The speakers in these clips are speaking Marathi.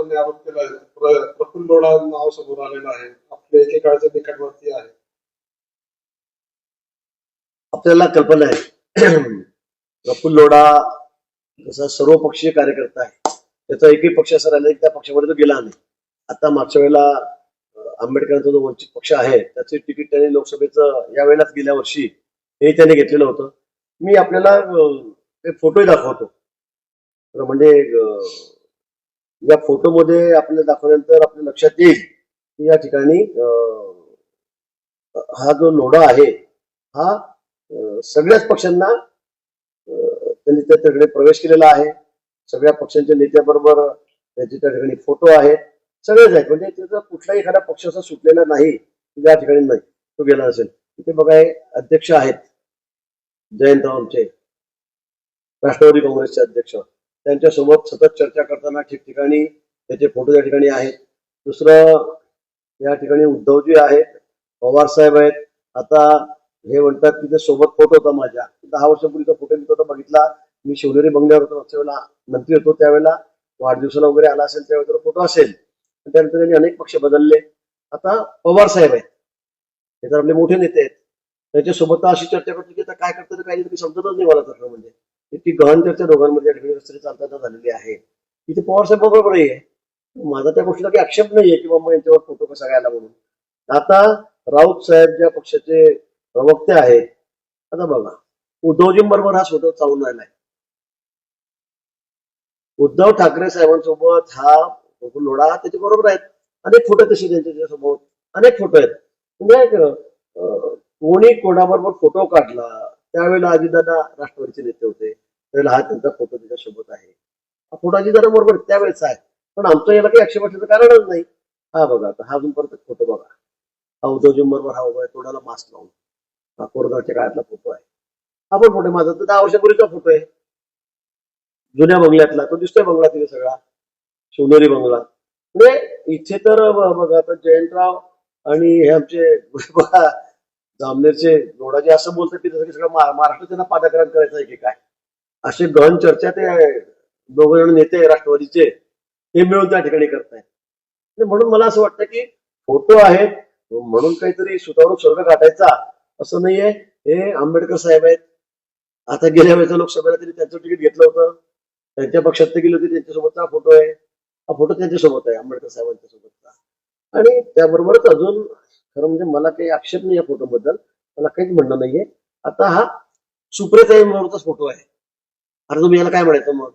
लोकांनी आरोप केला आहे प्रफुल्ल लोढा नाव समोर आलेलं आहे. आपल्या एकेकाळच्या निकटवर्ती आहे. आपल्याला कल्पना आहे. प्रफुल्ल लोढा जसा सर्वपक्षीय कार्यकर्ता आहे त्याचा एकही पक्ष असा राहिला की त्या पक्षामध्ये तो गेला नाही. आता मागच्या वेळेला आंबेडकरांचा जो वंचित पक्ष आहे त्याचे तिकीट त्यांनी लोकसभेचं या वेळेलाच गेल्या वर्षी हे त्याने घेतलेलं होतं. मी आपल्याला ते फोटोही दाखवतो. म्हणजे या फोटोमध्ये आपल्याला दाखवल्यानंतर आपल्या लक्षात येईल की या ठिकाणी हा जो लोढा आहे हा सगळ्याच पक्षांना त्यांनी त्या ठिकाणी प्रवेश केलेला आहे. सगळ्या पक्षांच्या नेत्याबरोबर त्याचे त्या ठिकाणी फोटो आहेत. सगळेच आहेत. म्हणजे त्याचा कुठलाही एखादा पक्ष असा सुटलेला नाही ज्या ठिकाणी नाही तो गेला असेल. तिथे बघा हे अध्यक्ष आहेत. जयंतराव आमचे राष्ट्रवादी काँग्रेसचे अध्यक्ष. त्यांच्यासोबत सतत चर्चा करताना ठिकठिकाणी त्याचे फोटो त्या ठिकाणी आहेत. दुसरं या ठिकाणी उद्धवजी आहेत पवार साहेब आहेत. आता हे म्हणतात की ते सोबत फोटो होता माझ्या. दहा वर्षापूर्वीचा फोटो मी तो बघितला. मी शिवनेरी बंगल्यावर होतो. मागच्या वेळेला मंत्री होतो. त्यावेळेला वाढदिवसाला वगैरे आला असेल त्यावेळेला फोटो असेल त्यानंतर त्यांनी अनेक पक्ष बदलले. आता पवार साहेब आहेत. हे तर आपले मोठे नेते आहेत. त्याच्यासोबत अशी चर्चा करतो की आता काय करतात काही समजतच नाही मला तर म्हणजे. इतकी गहन चर्चा दोघांमध्ये चालताना झालेली आहे. इथे पवार साहेब बरोबरही आहे माझा त्या गोष्टीला काही आक्षेप नाहीये की बाबा यांच्यावर फोटो कसा घ्यायला म्हणून. आता राऊत साहेब ज्या पक्षाचे प्रवक्ते आहेत आता बघा उद्धवजी बरोबर हा स्वतः चालून राहिलाय. उद्धव ठाकरे साहेबांसोबत हा लोडा लोढा त्याच्या बरोबर आहेत. अनेक फोटो तसे त्यांच्यासोबत अनेक फोटो आहेत. म्हणजे कोणी कोणाबरोबर फोटो काढला त्यावेळेला अजितदादा राष्ट्रवादीचे नेते होते. त्यावेळेला हा त्यांचा फोटो त्याच्यासोबत आहे. हा फोटो अजितदादा बरोबर त्यावेळेस आहे. पण आमचं याला काही आक्षेप असल्याचं कारणच नाही. हा बघा आता हा अजून परत फोटो बघा. हा उद्धवजींबरोबर हा उभा आहे तोंडाला मास्क लावून. हा कोरोनाच्या काळातला फोटो आहे. हा पण फोटो माझा. तर दहा वर्षापूर्वीचा फोटो आहे. जुन्या बंगल्यातला. तो दिसतोय बंगला तिथे सगळा. शिवनेरी बंगला. म्हणजे इथे तर बघा आता जयंतराव आणि हे आमचे बघा जामनेरचे असं बोलतात की जसं की सगळं महाराष्ट्र त्यांना पादाक्रांत करायचं आहे की काय? असे गहन चर्चा ते दोघ जण नेते राष्ट्रवादीचे हे मिळून त्या ठिकाणी करतायत. म्हणून मला असं वाटतं की फोटो आहेत म्हणून काहीतरी सुतावरून स्वर्ग गाठायचा असं नाहीये. हे आंबेडकर साहेब आहेत. आता गेल्या वेळेचा लोकसभेला त्यांनी त्यांचं तिकीट घेतलं होतं. त्यांच्या पक्षात गेले होते त्यांच्यासोबतचा फोटो आहे. हा फोटो त्यांच्यासोबत आहे आंबेडकर साहेबांच्या सोबतचा आणि त्याबरोबरच अजून खरं म्हणजे मला काही आक्षेप नाही या फोटो बद्दल मला काहीच म्हणणं नाहीये. आता हा सुप्रियाताई बरोबरचाच फोटो आहे. अरे तुम्ही याला काय म्हणायचं मग?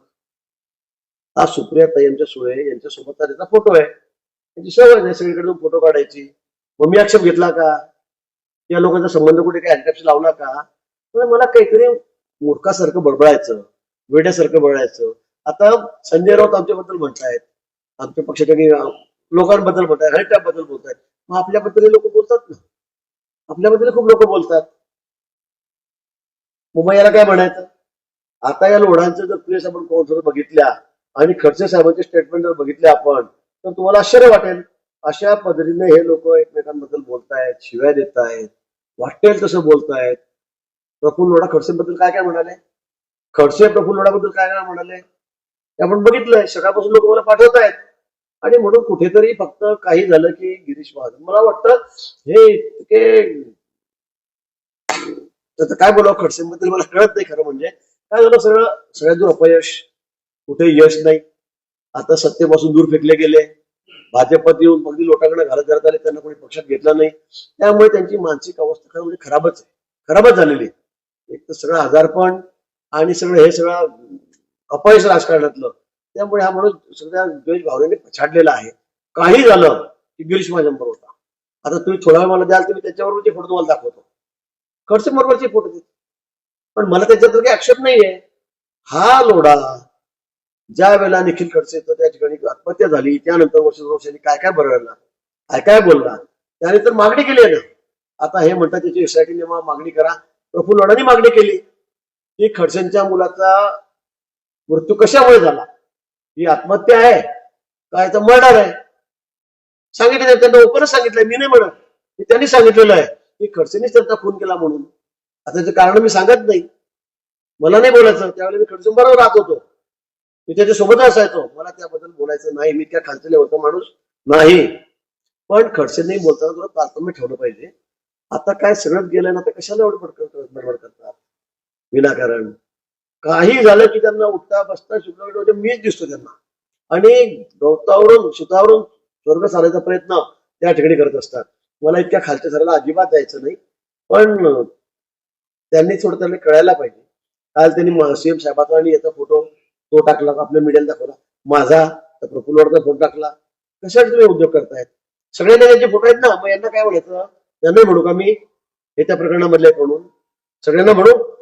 हा सुप्रियाताई यांच्या सुळे यांच्यासोबत त्याचा फोटो आहे. त्यांची सवय नाही सगळीकडे फोटो काढायची. मग मी आक्षेप घेतला का? या लोकांचा संबंध कुठे? काही हँडकॅप्स लावला का? म्हणजे मला काहीतरी मूर्खासारखं बडबडायचं वेड्यासारखं बडायचं आता संजय राऊत आमच्याबद्दल म्हणतायत. आमच्या पक्षाच्या लोकांबद्दल म्हणतायत हरिटाबद्दल बोलतायत. मग आपल्याबद्दल लोक बोलतात ना? आपल्याबद्दल खूप लोक बोलतात. मग याला काय म्हणायचं? आता या लोढांचं जर प्लेस आपण कोण बघितल्या आणि खडसे साहेबांचे स्टेटमेंट जर बघितले आपण तर तुम्हाला आश्चर्य वाटेल. अशा पद्धतीने हे लोक एकमेकांबद्दल बोलतायत शिव्या देत आहेत वाटेल तसं बोलतायत. प्रफुल्ल लोढा खडसेबद्दल काय काय म्हणाले? खडसे प्रफुल्ल लोढाबद्दल काय काय म्हणाले आपण बघितलंय. सकाळपासून लोक मला पाठवत आहेत आणि म्हणून कुठेतरी फक्त काही झालं की गिरीश महाजन. मला वाटतं हे इतके त्याचं काय बोलावं खडसेंबद्दल मला कळत नाही खरं म्हणजे. काय झालं सगळं? सगळ्यातून अपयश कुठे यश नाही. आता सत्तेपासून दूर फेकले गेले. भाजपात येऊन अगदी लोकांकडे घालत घालत आले. त्यांना कोणी पक्षात घेतलं नाही. त्यामुळे त्यांची मानसिक अवस्था खरं म्हणजे खराबच आहे. खराबच झालेली आहे. एक तर सगळं आजारपण आणि सगळं हे सगळं अपयश राजकारणातलं. त्यामुळे हा माणूस सगळ्या द्वेष भावनेने पछाडलेला आहे. काही झालं की गिरीश माझ्याबरोबर होता. आता तुम्ही थोडा वेळ मला द्याल तर मी त्याच्याबरोबरचे फोटो तुम्हाला दाखवतो. खडसे बरोबरचे फोटो देतो. पण मला त्याच्यात काही आक्षेप नाहीये. हा लोढा ज्या वेळेला निखिल खडसे त्या ठिकाणी आत्महत्या झाली त्यानंतर वर्ष वर्षांनी काय काय बरळला काय काय बोलला त्यानंतर मागणी केली आहे ना. आता हे म्हणतात त्याची एसआयटी नेमा मागणी करा. प्रफुल्ल लोढांनी मागणी केली. की खडसेंच्या मुलाचा मृत्यू कशामुळे झाला? ही आत्महत्या आहे. काय तर मर्डर आहे. सांगितलं नाही, त्यांना ओपनच सांगितलंय. मी नाही म्हणत. हे त्यांनी सांगितलेलं आहे. की खडसेनीच त्यांचा फोन केला म्हणून. आता त्याचं कारण मी सांगत नाही. मला नाही बोलायचं. त्यावेळेला मी खडसे बरोबर राहत होतो. मी त्याच्यासोबत असायचो. मला त्याबद्दल बोलायचं नाही. मी त्या खालच्या होतो माणूस नाही. पण खडसेंनी बोलताना थोडं तारतम्य ठेवलं पाहिजे. आता काय सगळंच गेलं ना आता कशाला एवढं बडबड बडबड करतात? विनाकारण. काही झालं की त्यांना उठता बसता शुक्र मीच दिसतो त्यांना. आणि गवतावरून सुतावरून स्वर्ग साधायचा प्रयत्न त्या ठिकाणी करत असतात. मला इतक्या खालच्या सराला अजिबात जायचं नाही. पण त्यांनी थोडं त्यांना कळायला पाहिजे. काल त्यांनी सीएम साहेबाचा आणि याचा फोटो तो टाकला आपल्या मीडियाला दाखवला. माझा तर प्रफुल्लवरचा फोटो टाकला. कशासाठी तुम्ही उद्योग करतायत? सगळ्यांना यांचे फोटो आहेत ना. मग यांना काय म्हणायचं? त्यांना म्हणू का मी? हे त्या प्रकरणामधले म्हणून. सगळ्यांना म्हणू?